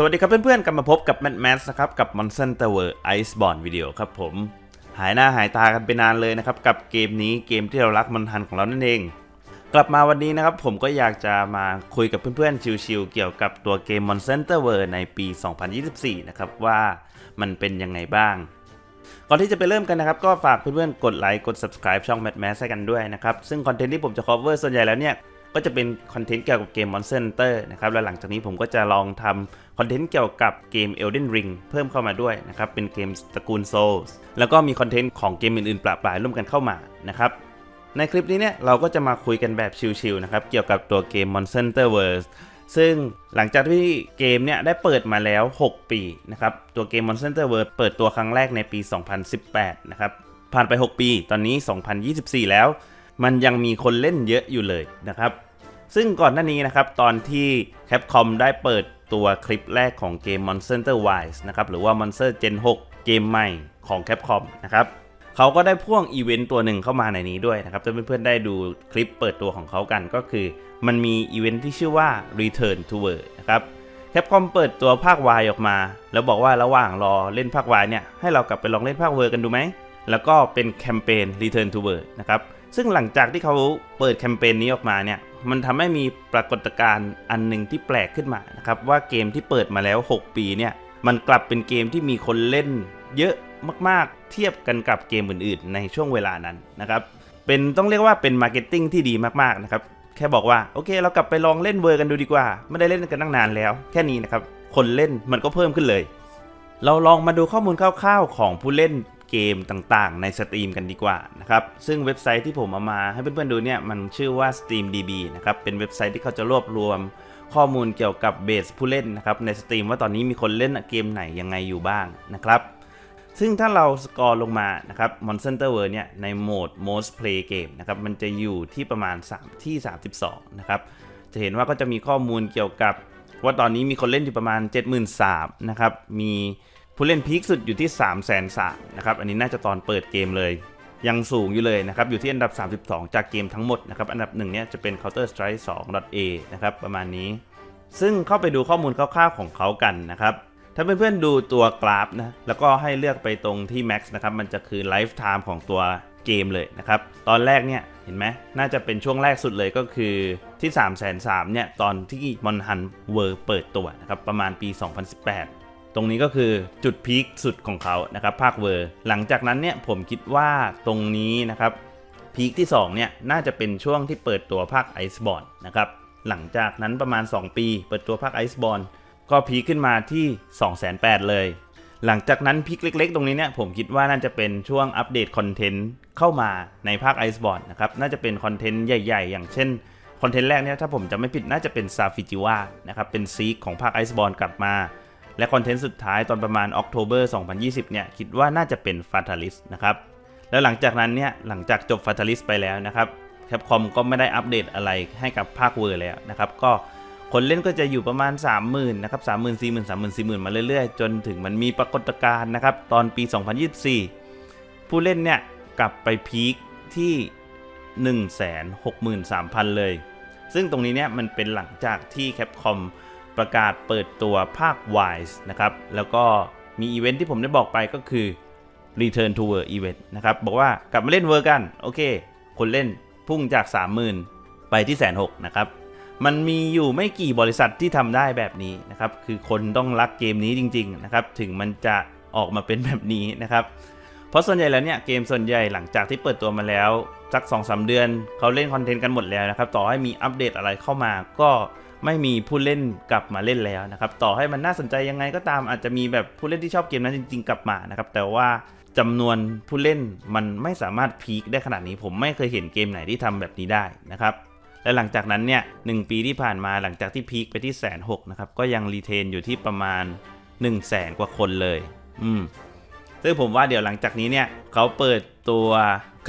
สวัสดีครับเพื่อนๆ กลับมาพบกับแมทแมสนะครับ กับ Monster World Iceborne Video ครับผม หายหน้าหายตากันไปนานเลยนะครับ กับเกมนี้เกมที่เรารักมันทันของเรานั่นเอง กลับมาวันนี้นะครับ ผมก็อยากจะมาคุยกับเพื่อนๆ ชิวๆเกี่ยวกับตัวเกม Monster World ในปี 2024 นะครับ ว่ามันเป็นยังไงบ้าง ก่อนที่จะไปเริ่มกันนะครับ ก็ฝากเพื่อนๆ กดไลค์กด subscribe ช่อง Mad Max ให้กันด้วยนะครับซึ่งคอนเทนต์ที่ผมจะ cover ส่วนใหญ่แล้วเนี่ย ก็จะเป็นคอนเทนต์เกี่ยวกับเกม Monster Hunter นะครับและหลังจากนี้ผมก็จะลองทำคอนเทนต์เกี่ยวกับเกม Elden Ring เพิ่มเข้ามาด้วยนะครับเป็นเกมตระกูล Souls แล้วก็มีคอนเทนต์ของเกมอื่นๆปลาปลายร่วมกันเข้ามานะครับในคลิปนี้เนี่ยเราก็จะมาคุยกันแบบชิลๆนะครับเกี่ยวกับตัวเกม Monster Hunter World ซึ่งหลังจากที่เกมเนี่ยได้เปิดมาแล้ว 6 ปีนะครับตัวเกม Monster Hunter World เปิดตัวครั้งแรกในปี 2018 นะครับผ่านไป 6 ปี ตอนนี้ 2024 แล้ว มันยังมีคนเล่นเยอะอยู่เลยนะครับ ซึ่งก่อนหน้านี้นะครับ ตอนที่ Capcom ได้เปิดตัวคลิปแรกของเกม Monster Hunter Wilds นะครับ หรือว่า Monster Gen 6 เกมใหม่ของ Capcom นะครับเขาก็ได้พ่วงอีเวนต์ตัวหนึ่งเข้ามาในนี้ด้วยนะครับถ้าเพื่อนๆได้ดูคลิปเปิดตัวของเขากันก็คือ มันมีอีเวนต์ที่ชื่อว่า Return to World นะครับแคปคอมเปิดตัวภาค Y ออกมา แล้วบอกว่าระหว่างรอเล่นภาค Y เนี่ยให้เรากลับไปลองเล่นภาคเวอร์กันดูไหม แล้วก็เป็นแคมเปญ Return to World นะครับ ซึ่งหลังจากที่เขาเปิดแคมเปญนี้ออกมาเนี่ย มันทำให้มีปรากฏการณ์อันหนึ่งที่แปลกขึ้นมานะครับว่าเกมที่เปิดมาแล้ว 6 ปีเนี่ย มันกลับเป็นเกมที่มีคนเล่นเยอะมากๆ เทียบกันกับเกมอื่นๆ ในช่วงเวลานั้นนะครับ เป็นต้องเรียกว่าเป็นมาร์เก็ตติ้งที่ดีมากๆนะครับ แค่บอกว่าโอเค เรากลับไปลองเล่นเวอร์กันดูดีกว่า ไม่ได้เล่นกันตั้งนานแล้ว แค่นี้นะครับ คนเล่นมันก็เพิ่มขึ้นเลย เราลองมาดูข้อมูลคร่าวๆ ของผู้เล่น เกมต่างๆ ในสตรีมกันดีกว่านะครับ ซึ่งเว็บไซต์ที่ผมเอามาให้เพื่อนๆดูเนี่ยมันชื่อว่า SteamDB นะครับ เป็นเว็บไซต์ที่เขาจะรวบรวมข้อมูลเกี่ยวกับเบสผู้เล่นนะครับในสตรีมว่าตอนนี้มีคนเล่นเกมไหนยังไงอยู่บ้างนะครับซึ่งถ้าเราสกอร์ลงมานะครับ Monster World เนี่ยในโหมด Most Play Game นะครับมันจะอยู่ที่ประมาณ 3 ที่ 32 นะครับ จะเห็นว่าก็จะมีข้อมูลเกี่ยวกับ ว่าตอนนี้มีคนเล่นอยู่ประมาณ 73,000นะครับ มี ผู้เล่นพีคสุดอยู่ที่3 3 0 0 0นะครับ อันนี้น่าจะตอนเปิดเกมเลย ยังสูงอยู่เลยนะครับ อยู่ที่อันดับ 32 จากเกมทั้งหมดนะครับ อันดับหนึ่งเนี่ยจะเป็น Counter Strike 2 A นะครับ ประมาณนี้ ซึ่งเข้าไปดูข้อมูลคร่าวๆของเขากันนะครับ ถ้าเพื่อนๆดูตัวกราฟนะ แล้วก็ให้เลือกไปตรงที่ Max นะครับ มันจะคือไลฟ์ไทม์ของตัวเกมเลยนะครับ ตอนแรกเนี่ยเห็นไหมน่าจะเป็นช่วงแรกสุดเลยก็คือที่3 3 0 0 0เนี่ยตอนที่มอนฮันเวอร์เปิดตัวนะครับประมาณปี 2018 รงนี้ก็คือจุดพีคสุดของเขานะครับภาคเวอร์ หลังจากนั้นเนี่ยผมคิดว่าตรงนี้นะครับพีคที่2เนี่ยน่าจะเป็นช่วงที่เปิดตัวภาค Iceborne นะครับหลังจากนั้นประมาณ 2 ปี เปิดตัวภาค Iceborne ก็พีคขึ้นมาที่ 208,000เลย หลังจากนั้นพีคเล็ก ๆ ตรงนี้เนี่ยผมคิดว่าน่าจะเป็นช่วงอัปเดตคอนเทนต์เข้ามาในภาค Iceborne นะครับน่าจะเป็นคอนเทนต์ใหญ่ ๆ อย่างเช่นคอนเทนต์แรกเนี่ยถ้าผมจะไม่ผิดน่าจะเป็นซาฟิจิวานะครับเป็นซีกของภาค Iceborne กลับมา และคอนเทนต์สุดท้ายตอนประมาณ October 2020 เนี่ย คิดว่าน่าจะเป็น Fatalist นะครับ แล้วหลังจากนั้นเนี่ย หลังจากจบ Fatalist ไปแล้วนะครับ Capcom ก็ไม่ได้อัปเดตอะไรให้กับภาคเวอร์แล้วนะครับ ก็คนเล่นก็จะอยู่ประมาณ 30,000นะครับ30,000 40,000 30,000 40,000 มาเรื่อยๆ จนถึงมันมีปรากฏการณ์นะครับ ตอนปี 2024 ผู้เล่นเนี่ยกลับไปพีคที่ 163,000 เลย ซึ่งตรงนี้เนี่ยมันเป็นหลังจากที่ Capcom ป ประกาศเปิดตัวภาค Wise นะครับ แล้วก็มีอีเวนท์ที่ผมได้บอกไปก็คือ Return to World Event นะครับ บอกว่ากลับมาเล่นเวอร์กัน โอเค คนเล่นพุ่งจาก 30,000 ไปที่แสนหกนะครับ มันมีอยู่ไม่กี่บริษัทที่ทำได้แบบนี้นะครับ คือคนต้องรักเกมนี้จริง ๆ นะครับ ถึงมันจะออกมาเป็นแบบนี้นะครับ เพราะส่วนใหญ่แล้วเนี่ยเกมส่วนใหญ่หลังจากที่เปิดตัวมาแล้วสัก2อสเดือนเขาเล่นคอนเทนต์กันหมดแล้วนะครับ ต่อให้มีอัปเดตอะไรเข้ามาก็ ไม่มีผู้เล่นกลับมาเล่นแล้วนะครับ ต่อให้มันน่าสนใจยังไงก็ตามอาจจะมีแบบผู้เล่นที่ชอบเกมนั้นจริง ๆ กลับมานะครับ แต่ว่าจำนวนผู้เล่นมันไม่สามารถพีคได้ขนาดนี้ ผมไม่เคยเห็นเกมไหนที่ทำแบบนี้ได้นะครับและหลังจากนั้นเนี่ยหปีที่ผ่านมาหลังจากที่พีคไปที่แสนหกนะครับก็ยังรีเทนอยู่ที่ประมาณ1 0 0 0 0แสนกว่าคนเลย อืมซึ่งผมว่าเดี๋ยวหลังจากนี้เนี่ยเขาเปิดตัว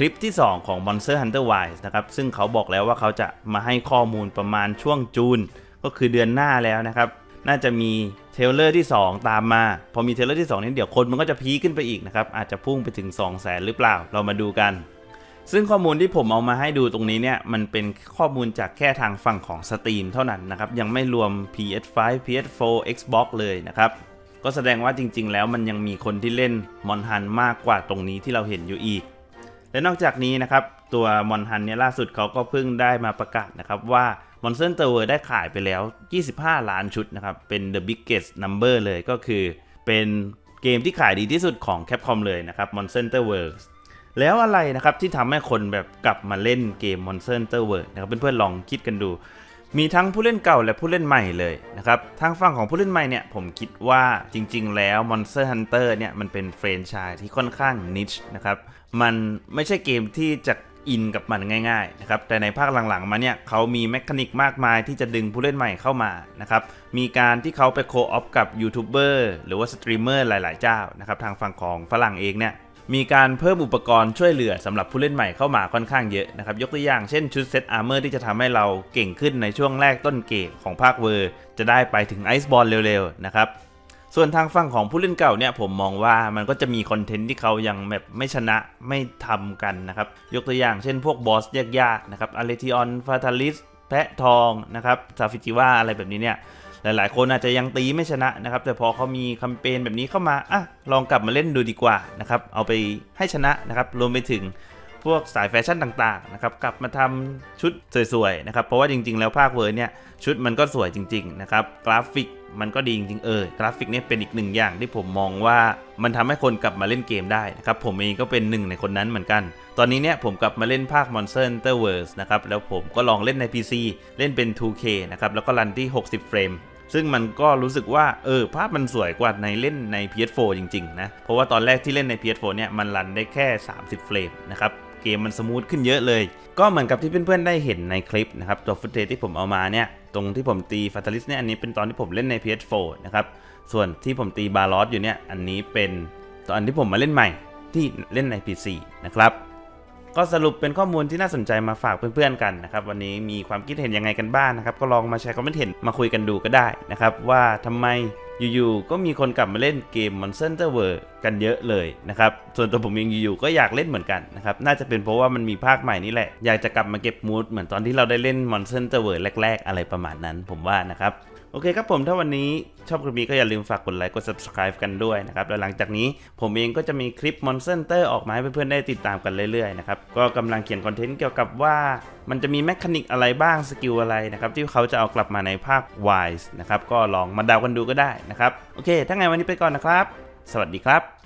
ลิปที่ 2 ของ Monster Hunter Wilds นะครับ ซึ่งเขาบอกแล้วว่าเขาจะมาให้ข้อมูลประมาณช่วงจูน ก็คือเดือนหน้าแล้วนะครับ น่าจะมีเทเลอร์ที่ 2 ตามมา พอมีเทเลอร์ที่ 2 นี้เดี๋ยวคนมันก็จะพีขึ้นไปอีกนะครับ อาจจะพุ่งไปถึง 2 0 0 0 0 0หรือเปล่า เรามาดูกัน ซึ่งข้อมูลที่ผมเอามาให้ดูตรงนี้เนี่ย มันเป็นข้อมูลจากแค่ทางฝั่งของสตรีมเท่านั้นนะครับ ยังไม่รวม PS5 PS4 Xbox เลยนะครับก็แสดงว่าจริง ๆ แล้วมันยังมีคนที่เล่นมอนฮันมากกว่าตรงนี้ที่เราเห็นอยู่อีก และนอกจากนี้นะครับตัวมอนฮันเนี่ยล่าสุดเขาก็เพิ่งได้มาประกาศนะครับว่า Monster Hunter World ได้ขายไปแล้ว 25 ล้านชุดนะครับ เป็น the biggest number เลยก็คือเป็นเกมที่ขายดีที่สุดของ Capcom เลยนะครับ Monster t e r World แล้วอะไรนะครับที่ทำให้คนแบบกลับมาเล่นเกม Monster t e r World นะครับเพื่อนๆลองคิดกันดู มีทั้งผู้เล่นเก่าและผู้เล่นใหม่เลยนะครับทางฝั่งของผู้เล่นใหม่เนี่ยผมคิดว่าจริงๆ แล้ว Monster Hunter เนี่ยมันเป็นเฟรนไชส์ที่ค่อนข้างนิชนะครับ มันไม่ใช่เกมที่จะอินกับมันง่ายๆนะครับแต่ในภาคหลังๆมาเนี่ยเขามีแมคานิกมากมายที่จะดึงผู้เล่นใหม่เข้ามานะครับมีการที่เขาไปโคออฟกับยูทูบเบอร์หรือว่าสตรีมเมอร์หลายๆเจ้านะครับทางฝั่งของฝรั่งเองเนี่ยมีการเพิ่มอุปกรณ์ช่วยเหลือสำหรับผู้เล่นใหม่เข้ามาค่อนข้างเยอะนะครับยกตัวอย่างเช่นชุดเซตอาร์เมอร์ที่จะทำให้เราเก่งขึ้นในช่วงแรกต้นเกมของภาคเวอร์ จะได้ไปถึงไอซ์บอลเร็วๆนะครับ ส่วนทางฝั่งของผู้เล่นเก่าเนี่ยผมมองว่ามันก็จะมีคอนเทนต์ที่เขายังแบบไม่ชนะไม่ทำกันนะครับ ยกตัวอย่างเช่นพวกบอสยากๆนะครับอเลทิออนฟาทาลิสแพะทองนะครับซาฟิจิว่าอะไรแบบนี้เนี่ยหลายๆ คนอาจจะยังตีไม่ชนะนะครับ แต่พอเขามีแคมเปญแบบนี้เข้ามาอะลองกลับมาเล่นดูดีกว่านะครับเอาไปให้ชนะนะครับรวมไปถึงพวกสายแฟชั่นต่างๆนะครับกลับมาทำชุดสวยๆนะครับเพราะว่าจริงๆ แล้วภาคเวอร์เนี่ยชุดมันก็สวยจริง ๆ นะครับกราฟิก มันก็ดีจริงๆเออกราฟิกเนี่ยเป็นอีกหนึ่งอย่างที่ผมมองว่ามันทำให้คนกลับมาเล่นเกมได้นะครับผมเองก็เป็นหนึ่งในคนนั้นเหมือนกัน ตอนนี้เนี่ยผมกลับมาเล่นภาค Monster Hunter World นะครับแล้วผมก็ลองเล่นใน PC เล่นเป็น 2K นะครับแล้วก็รันที่ 60 เฟรมซึ่งมันก็รู้สึกว่าเออภาพมันสวยกว่าในเล่นใน PS4 จริงๆนะเพราะว่าตอนแรกที่เล่นใน PS4 เนี่ยมันรันได้แค่ 30 เฟรมนะครับ เกมมันสมูทขึ้นเยอะเลย ก็เหมือนกับที่เพื่อนๆได้เห็นในคลิปนะครับตัวฟุตเทจที่ผมเอามาเนี่ยตรงที่ผมตีฟาตาลิสเนี่ยอันนี้เป็นตอนที่ผมเล่นใน PS4 นะครับส่วนที่ผมตีบาลอสอยู่เนี่ยอันนี้เป็นตอนที่ผมมาเล่นใหม่ที่เล่นใน PC นะครับก็สรุปเป็นข้อมูลที่น่าสนใจมาฝากเพื่อนๆกันนะครับวันนี้มีความคิดเห็นยังไงกันบ้างนะครับก็ลองมาแชร์คอมเมนต์เห็นมาคุยกันดูก็ได้นะครับว่าทำไม อยู่ๆก็มีคนกลับมาเล่นเกม Monster t e r World กันเยอะเลยนะครับส่วนตัวผมเองอยู่ๆก็อยากเล่นเหมือนกันนะครับน่าจะเป็นเพราะว่ามันมีภาคใหม่นี่แหละ อยากจะกลับมาเก็บมูดเหมือนตอนที่เราได้เล่น Monster t e r World แรก ๆ อะไรประมาณนั้น ผมว่านะครับ โอเคครับผมถ้าวันนี้ชอบคลิปนี้ก็อย่าลืมฝากกดไลค์กด subscribe กันด้วยนะครับแล้วหลังจากนี้ผมเองก็จะมีคลิป Monster Hunter ออกมาให้เพื่อนๆได้ติดตามกันเรื่อยๆนะครับก็กำลังเขียนคอนเทนต์เกี่ยวกับว่ามันจะมีแมคานิกอะไรบ้างสกิลอะไรนะครับที่เขาจะเอากลับมาในภาค Wise นะครับก็ลองมาเดากันดูก็ได้นะครับโอเคถ้าไงวันนี้ไปก่อนนะครับ สวัสดีครับ